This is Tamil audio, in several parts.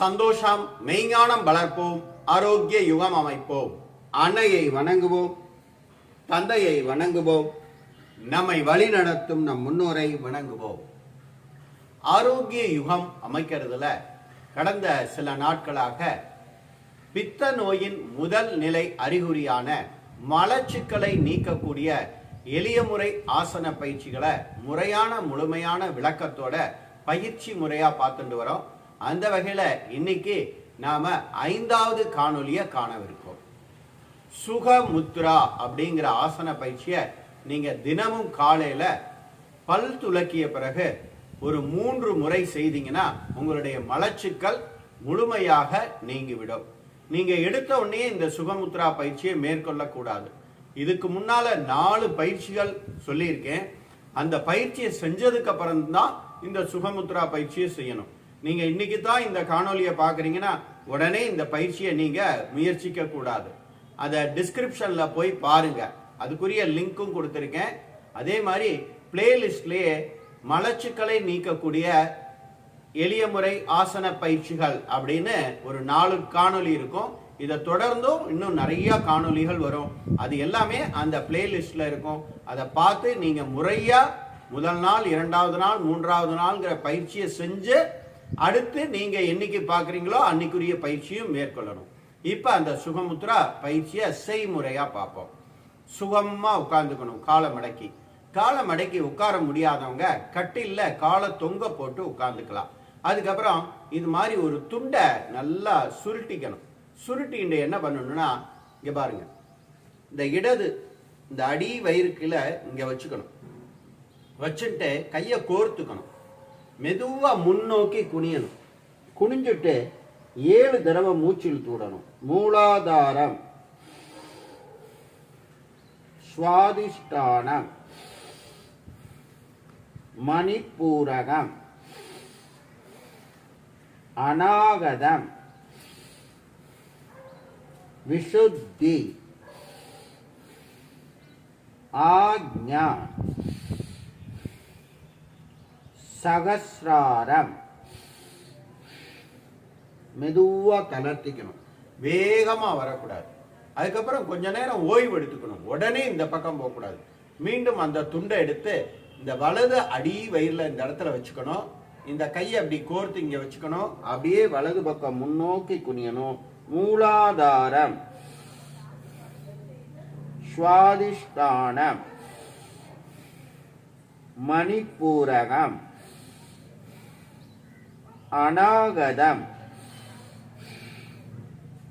சந்தோஷம் மெய்ஞானம் வளர்ப்போம் ஆரோக்கிய யுகம் அமைப்போம். அன்னையை வணங்குவோம் தந்தையை வணங்குவோம் நம்மை வழிநடத்தும் நம் முன்னோரை வணங்குவோம். ஆரோக்கிய யுகம் அமைக்கிறதுல கடந்த சில நாட்களாக பித்த நோயின் முதல் நிலை அறிகுறியான மலச்சிக்கலை நீக்கக்கூடிய எளிய முறை ஆசன பயிற்சிகளை முறையான முழுமையான விளக்கத்தோட பயிற்சி முறையாக பார்த்துட்டு வரோம். அந்த வகையில் இன்னைக்கு நாம ஐந்தாவது காணொலியை காணவிருக்கோம். சுகமுத்ரா அப்படிங்கிற ஆசன பயிற்சியை நீங்க தினமும் காலையில பல் துலக்கிய பிறகு ஒரு மூன்று முறை செய்தீங்கன்னா உங்களுடைய மலச்சிக்கல் முழுமையாக நீங்கிவிடும். நீங்க எடுத்த உடனே இந்த சுகமுத்ரா பயிற்சியை மேற்கொள்ளக்கூடாது இதுக்கு முன்னால நாலு பயிற்சிகள் சொல்லியிருக்கேன். அந்த பயிற்சியை செஞ்சதுக்கு அப்புறம் தான் இந்த சுகமுத்ரா பயிற்சியை செய்யணும். நீங்க இன்னைக்கு தான் இந்த காணொலியை பாக்குறீங்கன்னா உடனே இந்த பயிற்சியை நீங்க முயற்சிக்க கூடாது அதை டிஸ்கிரிப்ஷன்ல போய் பாருங்க. அதுக்குரிய லிங்க்கும் கொடுத்துருக்கேன். அதே மாதிரி பிளேலிஸ்ட்லேயே மலச்சுக்களை நீக்கக்கூடிய எளிய முறை ஆசன பயிற்சிகள் அப்படின்னு ஒரு நாலு காணொளி இருக்கும். இதை தொடர்ந்தும் இன்னும் நிறைய காணொலிகள் வரும். அது எல்லாமே அந்த பிளேலிஸ்ட்ல இருக்கும். அதை பார்த்து நீங்க முறையா முதல் நாள் இரண்டாவது நாள் மூன்றாவது நாள்ங்கிற பயிற்சியை செஞ்சு அடுத்து நீங்க என்னைக்கு பாக்குறீங்களோ அன்னைக்குரிய பயிற்சியும் மேற்கொள்ளணும். இப்ப அந்த சுகமுத்ரா பயிற்சியை செய்முறையா பார்ப்போம். சுகமா உட்கார்ந்துக்கணும் காலை மடக்கி. காலை மடக்கி உட்கார முடியாதவங்க கட்டிலில் காலை தொங்க போட்டு உட்கார்ந்துக்கலாம். அதுக்கப்புறம் இது மாதிரி ஒரு துண்டை நல்லா சுருட்டிக்கணும். சுருட்டின்ட்டு என்ன பண்ணணும்னா இங்க பாருங்க. இந்த இடது இந்த அடி வயிறுக்குல இங்க வச்சுக்கணும். வச்சுட்டு கையை கோர்த்துக்கணும். மெதுவா முன்னோக்கி குனியணும் குனிஞ்சுட்டு ஏழு தடவை மூச்சில் தூடணும் மூலாதாரம் சுவாதிஷ்டானம் மணிப்பூரகம் அநாகதம் விசுத்தி ஆக்ஞா சகசிராரம். மெதுவாக தளர்த்திக்கணும். வேகமாக வரக்கூடாது. அதுக்கப்புறம் கொஞ்ச நேரம் ஓய்வு எடுத்துக்கணும். உடனே இந்த பக்கம் போகக்கூடாது. மீண்டும் அந்த துண்டை எடுத்து இந்த வலது அடி வயிறில் இந்த இடத்துல வச்சுக்கணும். இந்த கையை அப்படி கோர்த்து இங்கே வச்சுக்கணும். அப்படியே வலது பக்கம் முன்னோக்கி குனியணும். மூலாதாரம். சுவாதிஷ்டானம். மணிப்பூரகம். அநாகதம்.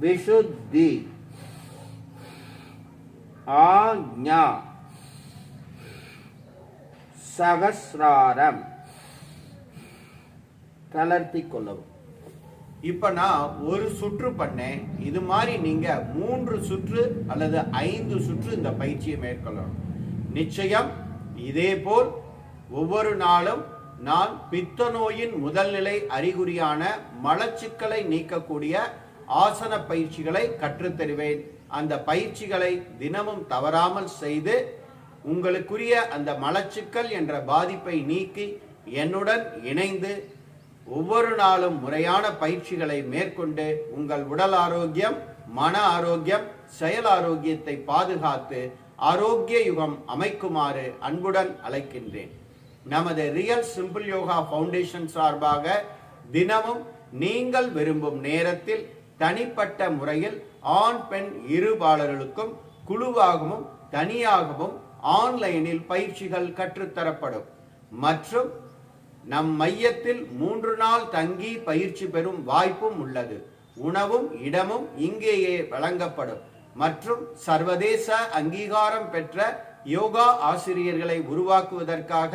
விசுத்தி. ஆக்ஞா. சகசிராரம். தளர்த்தி கொள்ளவும். இப்ப நான் ஒரு சுற்று பண்ணேன். இது மாதிரி நீங்க மூன்று சுற்று அல்லது ஐந்து சுற்று இந்த பயிற்சியை மேற்கொள்ளணும். நிச்சயம் இதே போல் ஒவ்வொரு நாளும் நான் பித்த நோயின் முதல்நிலை அறிகுறியான மலச்சிக்கலை நீக்கக்கூடிய ஆசன பயிற்சிகளை கற்றுத்தருவேன். அந்த பயிற்சிகளை தினமும் தவறாமல் செய்து உங்களுக்குரிய அந்த மலச்சிக்கல் என்ற பாதிப்பை நீக்கி என்னுடன் இணைந்து ஒவ்வொரு நாளும் முறையான பயிற்சிகளை மேற்கொண்டு உங்கள் உடல் ஆரோக்கியம் மன ஆரோக்கியம் செயல் ஆரோக்கியத்தை பாதுகாத்து ஆரோக்கிய யுகம் அமைக்குமாறு அன்புடன் அழைக்கின்றேன். நமது ரியல் சிம்பிள் யோகா ஃபவுண்டேஷன் சார்பாக தினமும் நீங்கள் விரும்பும் நேரத்தில் தனிப்பட்ட முறையில் ஆண் பெண் இருபாளர்களுக்கும் குழுவாகவும் தனியாகவும் ஆன்லைனில் பயிற்சிகள் கற்றுத்தரப்படும். மற்றும் நம் மையத்தில் மூன்று நாள் தங்கி பயிற்சி பெறும் வாய்ப்பும் உள்ளது. உணவும் இடமும் இங்கேயே வழங்கப்படும். மற்றும் சர்வதேச அங்கீகாரம் பெற்ற யோகா ஆசிரியர்களை உருவாக்குவதற்காக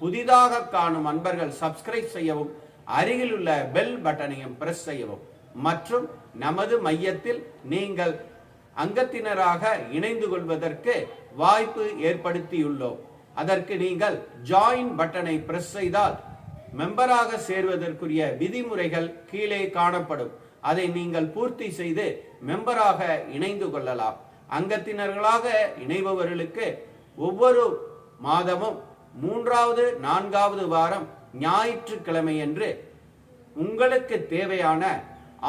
புதிதாக காணும் அன்பர்கள் சப்ஸ்கிரைப் செய்யவும் அருகில் உள்ள பெல் பட்டனையும் பிரஸ் செய்யவும். மற்றும் நமது மையத்தில் நீங்கள் அங்கத்தினராக இணைந்து கொள்வதற்கு வாய்ப்பு ஏற்படுத்தியுள்ளோம். அதற்கு நீங்கள் ஜாயின் பட்டனை பிரஸ் செய்தால் மெம்பராக சேர்வதற்குரிய விதிமுறைகள் கீழே காணப்படும். அதை நீங்கள் பூர்த்தி செய்து மெம்பராக இணைந்து கொள்ளலாம். அங்கத்தினர்களாக இணைபவர்களுக்கு ஒவ்வொரு மாதமும் மூன்றாவது நான்காவது வாரம் ஞாயிற்றுக்கிழமையன்று உங்களுக்கு தேவையான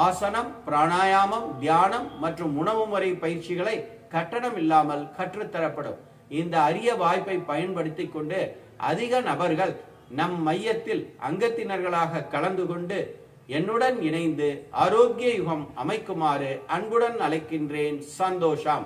ஆசனம் பிராணாயாமம் தியானம் மற்றும் உணவு முறை பயிற்சிகளை கட்டணம் இல்லாமல் கற்றுத்தரப்படும். இந்த அரிய வாய்ப்பை பயன்படுத்தி கொண்டு அதிக நபர்கள் நம் மையத்தில் அங்கத்தினர்களாக கலந்து கொண்டு என்னுடன் இணைந்து ஆரோக்கிய யுகம் அமைக்குமாறு அன்புடன் அழைக்கின்றேன். சந்தோஷம்.